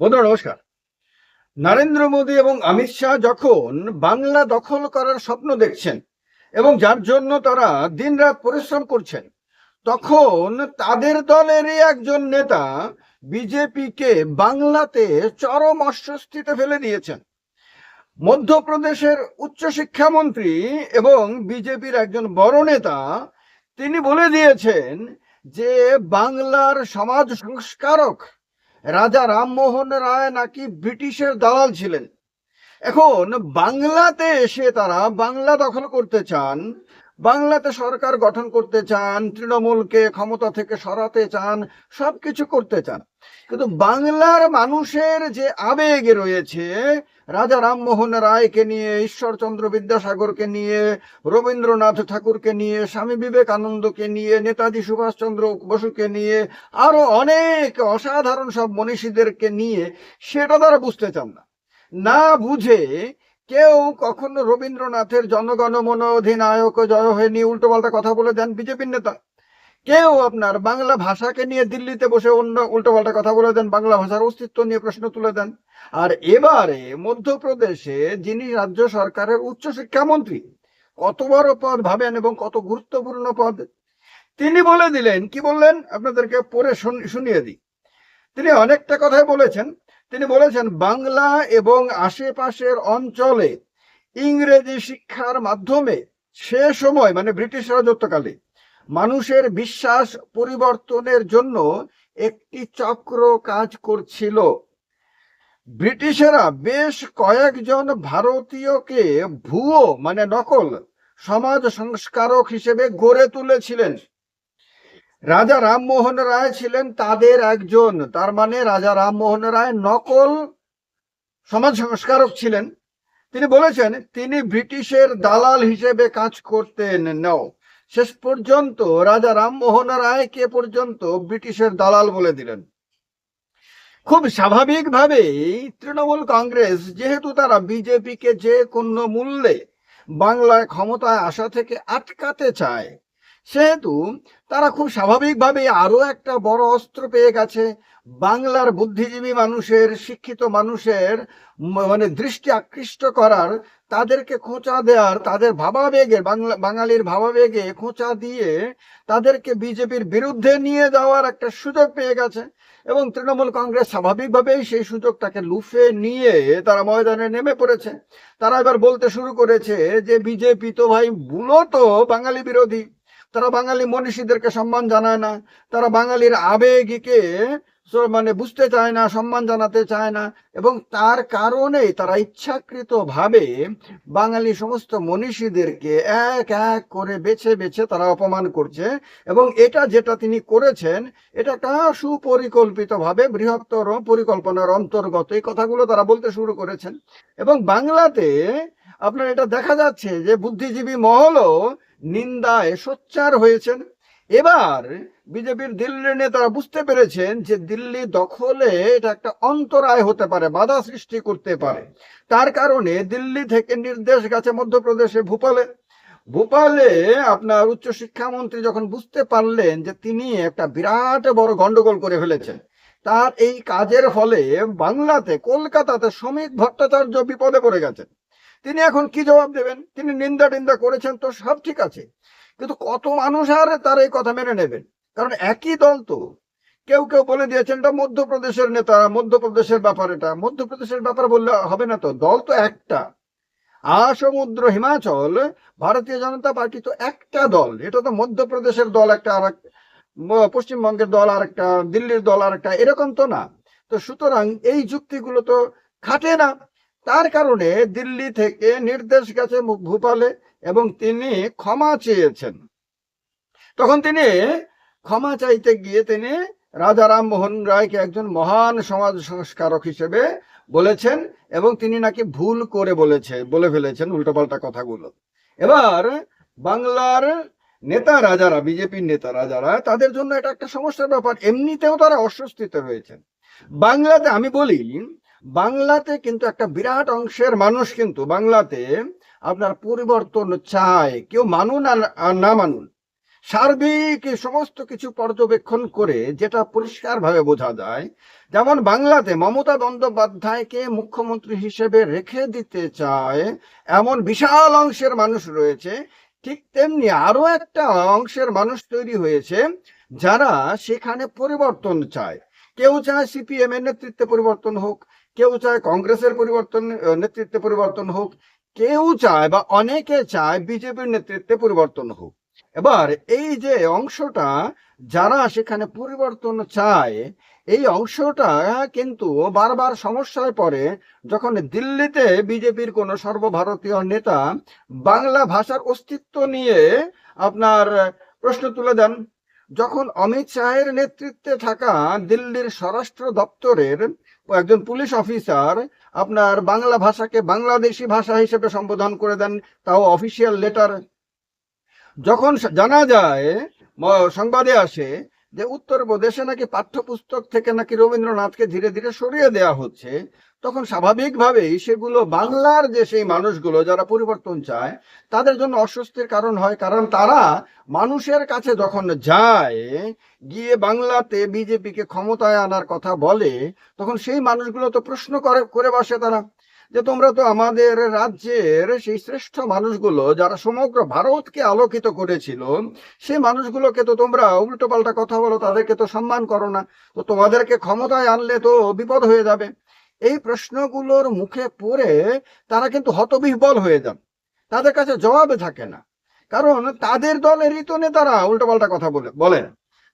বন্ধুরা, নমস্কার। নরেন্দ্র মোদী এবং অমিত শাহ যখন বাংলা দখল করার স্বপ্ন দেখছেন এবং যার জন্য তারা দিনরাত পরিশ্রম করছেন, তখন তাদের দলেরই একজন নেতা বিজেপিকে বাংলাতে চরম অস্বস্তিতে ফেলে দিয়েছেন। মধ্যপ্রদেশের উচ্চশিক্ষামন্ত্রী এবং বিজেপির একজন বড় নেতা, তিনি বলে দিয়েছেন যে বাংলার সমাজ সংস্কারক রাজা রামমোহন রায় নাকি ব্রিটিশের দালাল ছিলেন? এখন বাংলাতে এসে তারা বাংলা দখল করতে চান বাংলাতে সরকার গঠন করতে চান, তৃণমূলকে ক্ষমতা থেকে সরাতে চান, সবকিছু করতে চান। কিন্তু বাংলার মানুষের যে আবেগ রয়েছে, রাজা রামমোহন রায়কে নিয়ে, ঈশ্বরচন্দ্র বিদ্যাসাগরকে নিয়ে, রবীন্দ্রনাথ ঠাকুরকে নিয়ে, স্বামী বিবেকানন্দকে নিয়ে, নেতাজি সুভাষচন্দ্র বসুকে নিয়ে, আরও অনেক অসাধারণ সব মনীষীদেরকে নিয়ে, সেটা তারা বুঝতে চান না। না বুঝে কেউ কখনো রবীন্দ্রনাথের জনগণমন অধিনায়ক জয় হয়ে নিয়ে উল্টোপাল্টা কথা বলে দেন বিজেপির নেতা। কেউ আপনার বাংলা ভাষাকে নিয়ে দিল্লিতে বসে অন্য উল্টোপাল্টা কথা বলে দেন, বাংলা ভাষার অস্তিত্ব নিয়ে প্রশ্ন তুলে দেন। আর এবারে মধ্যপ্রদেশে যিনি রাজ্য সরকারের উচ্চশিক্ষামন্ত্রী কত বড় পদ ভাবেন এবং কত গুরুত্বপূর্ণ পদ। তিনি বলে দিলেন, কি বললেন? আপনাদেরকে পড়ে শুন- শুনিয়ে দিই। তিনি অনেকটা কথাই বলেছেন তিনি বলেছেন, বাংলা এবং আশেপাশের অঞ্চলে ইংরেজি শিক্ষার মাধ্যমে সে সময় মানে ব্রিটিশ রাজত্বকালে, মানুষের বিশ্বাস পরিবর্তনের জন্য একটি চক্র কাজ করছিল। ব্রিটিশেরা বেশ কয়েকজন ভারতীয়কে ভুয়ো মানে নকল, সমাজ সংস্কারক হিসেবে গড়ে তুলেছিলেন। রাজা রামমোহন রায় ছিলেন তাদের একজন। তার মানে রাজা রামমোহন রায় নকল সমাজ সংস্কারক ছিলেন। তিনি বলেছেন, তিনি ব্রিটিশের দালাল হিসেবে কাজ করতেন নাও। শেষ পর্যন্ত রাজা রামমোহন রায়কে পর্যন্ত ব্রিটিশের দালাল বলে দিলেন? খুব স্বাভাবিকভাবেই তৃণমূল কংগ্রেস, যেহেতু তারা বিজেপিকে যে কোনো মূল্যে বাংলায় ক্ষমতায় আসা থেকে আটকাতে চায় সেহেতু তারা খুব স্বাভাবিকভাবেই আরও একটা বড় অস্ত্র পেয়ে গেছে। বাংলার বুদ্ধিজীবী মানুষের, শিক্ষিত মানুষের মানে দৃষ্টি আকৃষ্ট করার, তাদেরকে খোঁচা দেওয়ার, তাদের ভাবাবেগে, বাংলা, বাঙালির ভাবাবেগে খোঁচা দিয়ে তাদেরকে বিজেপির বিরুদ্ধে নিয়ে যাওয়ার একটা সুযোগ পেয়ে গেছে এবং তৃণমূল কংগ্রেস স্বাভাবিকভাবেই সেই সুযোগটাকে লুফে নিয়ে তারা ময়দানে নেমে পড়েছে। তারা এবার বলতে শুরু করেছে যে, বিজেপি তো ভাই মূলত বাঙালি বিরোধী। তারা বাঙালি মনীষীদেরকে সম্মান জানায় না, তারা বাঙালির আবেগকে মানে বুঝতে চায় না, সম্মান জানাতে চায় না এবং তার কারণেই তারা ইচ্ছাকৃত ভাবে বাঙালি সমস্ত মনীষীদেরকে এক এক করে বেছে বেছে তারা অপমান করছে এবং এটা যেটা তিনি করেছেন এটা একটা সুপরিকল্পিত ভাবে বৃহত্তর পরিকল্পনার অন্তর্গত, এই কথাগুলো তারা বলতে শুরু করেছেন। এবং বাংলাতে আপনার এটা দেখা যাচ্ছে যে বুদ্ধিজীবী মহলও নিন্দায় সোচ্চার হয়েছেন। এবার বিজেপির দিল্লির নেতারা বুঝতে পেরেছেন যে দিল্লি দখলে এটা একটা অন্তরায় হতে পারে, বাধা সৃষ্টি করতে পারে। তার কারণে দিল্লি থেকে নির্দেশ গেছে মধ্যপ্রদেশে ভূপালে। ভূপালে আপনার উচ্চশিক্ষামন্ত্রী যখন বুঝতে পারলেন যে তিনি একটা বিরাট বড় গন্ডগোল করে ফেলেছেন, তার এই কাজের ফলে বাংলাতে, কলকাতাতে শ্রমিক ভট্টাচার্য বিপদে পড়ে গেছেন। তিনি এখন কি জবাব দেবেন? তিনি নিন্দা টিন্দা করেছেন তো সব ঠিক আছে। কিন্তু কত মানুষ আর তার এই কথা মেনে নেবেন? কারণ একই দল তো। কেউ কেউ বলে দিয়েছেন, এটা মধ্যপ্রদেশের নেতা, মধ্যপ্রদেশের ব্যাপার এটা। মধ্যপ্রদেশের ব্যাপার বললে হবে না তো। দল তো একটা। আসমুদ্র হিমাচল, ভারতীয় জনতা পার্টি তো একটা দল। এটা তো মধ্যপ্রদেশের দল একটা, আর পশ্চিমবঙ্গের দল আর একটা, দিল্লির দল আর একটা, এরকম তো না। তো সুতরাং এই যুক্তিগুলো তো খাটে না। তার কারণে দিল্লি থেকে নির্দেশ গেছে ভূপালে এবং তিনি ক্ষমা চেয়েছেন। তখন তিনি ক্ষমা চাইতে গিয়ে তিনি রাজা রামমোহন রায়কে একজন মহান সমাজ সংস্কারক হিসেবে বলেছেন এবং তিনি নাকি ভুল করে বলেছে, বলে ফেলেছেন উল্টোপাল্টা কথাগুলো। এবার বাংলার নেতা রাজারা, বিজেপির নেতা রাজারা, তাদের জন্য এটা একটা সমস্যার ব্যাপার। এমনিতেও তারা অস্বস্তিতে রয়েছেন। বাংলাতে আমি বলি বাংলাতে কিন্তু একটা বিরাট অংশের মানুষ কিন্তু বাংলাতে আপনার পরিবর্তন চায়। কেউ মানুন আর না মানুন। সার্বিক সমস্ত কিছু পর্যবেক্ষণ করে যেটা পরিষ্কারভাবে বোঝা যায়, যেমন বাংলাতে মমতা বন্দ্যোপাধ্যায়কে মুখ্যমন্ত্রী হিসেবে রেখে দিতে চায় এমন বিশাল অংশের মানুষ রয়েছে। ঠিক তেমনি আরও একটা অংশের মানুষ তৈরি হয়েছে যারা সেখানে পরিবর্তন চায়। কেউ চায় সিপিএম এর নেতৃত্বে পরিবর্তন হোক কেউ চায় কংগ্রেসের পরিবর্তন নেতৃত্বে পরিবর্তন হোক, কেউ চায় বা অনেকে চায় বিজেপির নেতৃত্বে পরিবর্তন হোক। এবার এই যে অংশটা, যারা সেখানে পরিবর্তন চায়, এই অংশটা কিন্তু বারবার সমস্যায় পড়ে যখন দিল্লিতে বিজেপির কোন সর্বভারতীয় নেতা বাংলা ভাষার অস্তিত্ব নিয়ে আপনার প্রশ্ন তুলে দেন। যখন অমিত শাহের নেতৃত্বে থাকা দিল্লির স্বরাষ্ট্র দপ্তরের একজন পুলিশ অফিসার আপনার বাংলা ভাষাকে বাংলাদেশি ভাষা হিসেবে সম্বোধন করে দেন, তাও অফিসিয়াল লেটার যখন জানা যায় সংবাদে আসে যে উত্তরপ্রদেশে নাকি পাঠ্যপুস্তক থেকে নাকি রবীন্দ্রনাথকে ধীরে ধীরে সরিয়ে দেওয়া হচ্ছে, তখন স্বাভাবিকভাবেই সেগুলো বাংলার যে সেই মানুষগুলো যারা পরিবর্তন চায়, তাদের জন্য অস্বস্তির কারণ হয়। কারণ তারা মানুষের কাছে যখন যায়, গিয়ে বাংলাতে বিজেপিকে ক্ষমতায় আনার কথা বলে, তখন সেই মানুষগুলো তো প্রশ্ন করে করে বসে তারা। যে তোমরা তো আমাদের রাজ্যের সেই শ্রেষ্ঠ মানুষগুলো যারা সমগ্র ভারতকে আলোকিত করেছিল, সেই মানুষগুলোকে তো তোমরা উল্টো পাল্টা কথা বলো, তাদেরকে তো সম্মান করো না। তো তোমাদেরকে ক্ষমতায় আনলে তো বিপদ হয়ে যাবে। এই প্রশ্নগুলোর মুখে পড়ে তারা কিন্তু হতবিহ্বল হয়ে যান। তাদের কাছে জবাবে থাকে না। কারণ তাদের দলেরই তো নেতারা উল্টোপাল্টা কথা বলে বলেন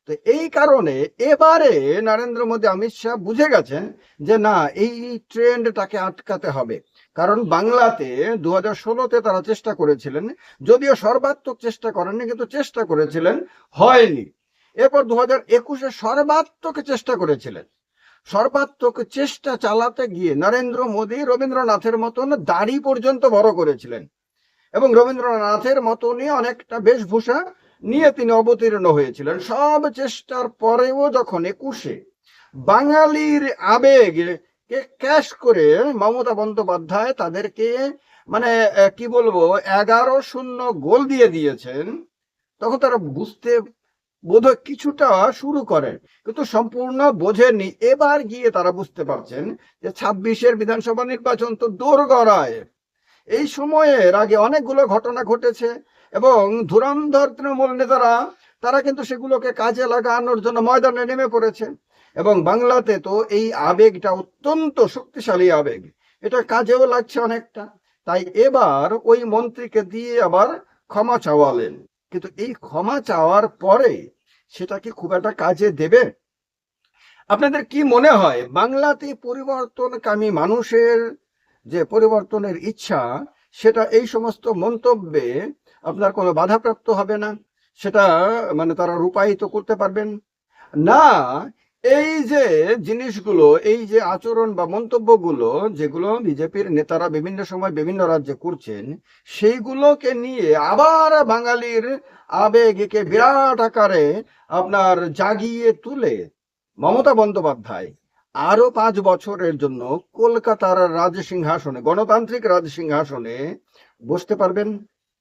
তো এই কারণে এবারে নরেন্দ্র মোদী, অমিত শাহ বুঝে গেছেন যে না, এই ট্রেন্ডটাকে আটকাতে হবে। কারণ বাংলাতে দু হাজার ষোলোতে তারা চেষ্টা করেছিলেন, যদিও সর্বাত্মক চেষ্টা করেননি, কিন্তু চেষ্টা করেছিলেন, হয়নি। এরপর দু হাজার একুশে সর্বাত্মক চেষ্টা করেছিলেন। সর্বাত্মক চেষ্টা চালাতে গিয়ে নরেন্দ্র মোদী রবীন্দ্রনাথের মতন দাড়ি পর্যন্ত বড় করেছিলেন। এবং রবীন্দ্রনাথের মতনই অনেকটা বেশভূষা নিয়ে তিনি অবতীর্ণ হয়েছিলেন। সব চেষ্টার পরেও যখন একুশে বাঙালির আবেগ কে ক্যাশ করে মমতা বন্দ্যোপাধ্যায় তাদেরকে মানে কি বলব, এগারো শূন্য গোল দিয়ে দিয়েছেন, তখন তারা বুঝতে বোধহয় কিছুটা শুরু করেন। কিন্তু সম্পূর্ণ বোঝেননি। এবার গিয়ে তারা বুঝতে পারছেন যে ছাব্বিশের বিধানসভা নির্বাচন তো দোরগড়ায়। এই সময়ের আগে অনেকগুলো ঘটনা ঘটেছে। এবং ধুরন্ধর তৃণমূল নেতারা, তারা কিন্তু সেগুলোকে কাজে লাগানোর জন্য ময়দানে নেমে পড়েছে। এবং বাংলাতে তো এই আবেগটা অত্যন্ত শক্তিশালী আবেগ। এটা কাজেও লাগছে অনেকটা। তাই এবার ওই মন্ত্রীকে দিয়ে আবার ক্ষমা চাওয়ালেন। কিন্তু এই ক্ষমা চাওয়ার পরে সেটা কি খুব একটা কাজে দেবে? আপনাদের কি মনে হয়, বাংলাতে পরিবর্তনকামী মানুষের যে পরিবর্তনের ইচ্ছা, সেটা এই সমস্ত মন্তব্যে আপনার কোনো বাধাপ্রাপ্ত হবে না। সেটা মানে তারা রূপায়িত করতে পারবেন। না, এই যে জিনিসগুলো, এই যে আচরণ বা মন্তব্যগুলো যেগুলো বিজেপির নেতারা বিভিন্ন সময় বিভিন্ন রাজ্যে করছেন, সেইগুলোকে নিয়ে আবার বাঙালির আবেগকে বিরাট আকারে আপনার জাগিয়ে তুলে মমতা বন্দ্যোপাধ্যায় আরও পাঁচ বছরের জন্য কলকাতার রাজসিংহাসনে, গণতান্ত্রিক রাজসিংহাসনে বসতে পারবেন।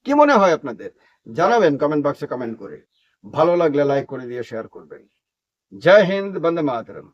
কি মনে হয় আপনাদের? জানাবেন কমেন্ট বক্সে কমেন্ট করে। ভালো লাগলে লাইক করে দিয়ে শেয়ার করবেন। জয় হিন্দ, বন্দে মাতরম।